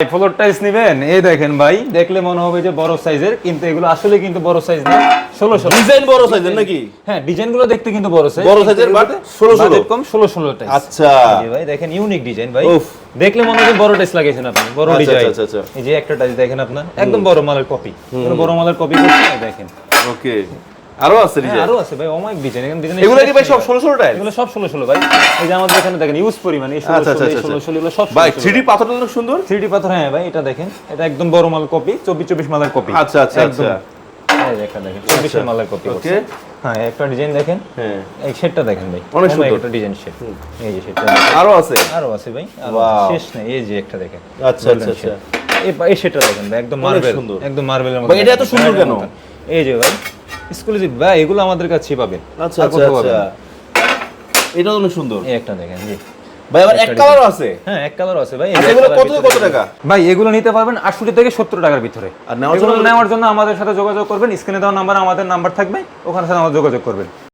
Floor tiles নেবেন? এই দেখেন ভাই দেখলে মনে হবে যে বড় সাইজের কিন্তু এগুলো আসলে কিন্তু বড় সাইজ না ষোলো ষোলো। ডিজাইন বড় সাইজের নাকি? হ্যাঁ ডিজাইনগুলো দেখতে কিন্তু বড় সাইজ বড় ষোলো ষোলো। কম ষোলো ষোলো টাইলস আচ্ছা। ভাই দেখেন ইউনিক ডিজাইন ভাই। উফ। দেখলে মনে হয় বড় টাইলস লাগিয়েছেন আপনি বড় আচ্ছা, ডিজাইন আচ্ছা, আচ্ছা। এই যে একটা টাইলস দেখেন আপনার একদম বড় মালের কপি বড় মালের কপি দেখেন। ওকে আরও আছে হ্যাঁ, ডিজাইন আরও আছে ভাই অনেক ডিজাইন এখানে ডিজাইন এগুলো কি ভাই সব ষোলো ষোলো টাইল এগুলো সব ষোলো ষোলো ভাই। এই যে আমাদের এখানে দেখেন ইউজ পরিমাণ এই ষোলো আচ্ছা, আচ্ছা, ষোলো, এই আচ্ছা, ষোলো ষোলো এগুলো সব ভাই থ্রি পাথরটা অনেক সুন্দর। থ্রি পাথর হ্যাঁ ভাই এটা দেখেন। এটা একদম বড় মাল কপি চব্বিশ চব্বিশ মালের কপি আচ্ছা, আচ্ছা, আচ্ছা। এই দেখেন চব্বিশের মালের কপি ওকে হ্যাঁ একটা ডিজাইন দেখেন। হ্যাঁ। এই শেডটা দেখেন ভাই। অনেক সুন্দর। একটা ডিজাইন শেড এই যে শেডটা আরও আছে? আরও আছে ভাই। আরও শেষ নেই। এই যে একটা দেখেন। আচ্ছা, আচ্ছা, আচ্ছা। এই শেডটা দেখেন ভাই একদম মার্বেল সুন্দর। একদম মার্বেলের মতো ভাই, এটা এত সুন্দর কেন? এই যে ভাই এক্সক্লুসিভ ভাই এগুলো আমাদের কাছেই পাবেন। আচ্ছা আচ্ছা আচ্ছা। এটা অনেক সুন্দর। এই একটা দেখেন জি ভাই আবার এক কালারও আছে। হ্যাঁ এক কালার আছে। ভাই আচ্ছা যে এগুলো কত কত টাকা? ভাই এগুলো নিতে পারবেন 80 থেকে সত্তর টাকার ভিতরে। আর নেওয়ার জন্য- নেওয়ার জন্য আমাদের সাথে যোগাযোগ করবেন। স্ক্রিনে দেওয়া নাম্বার আমাদের নাম্বার থাকবে। ওখানে সাথে আমাদের যোগাযোগ করবেন।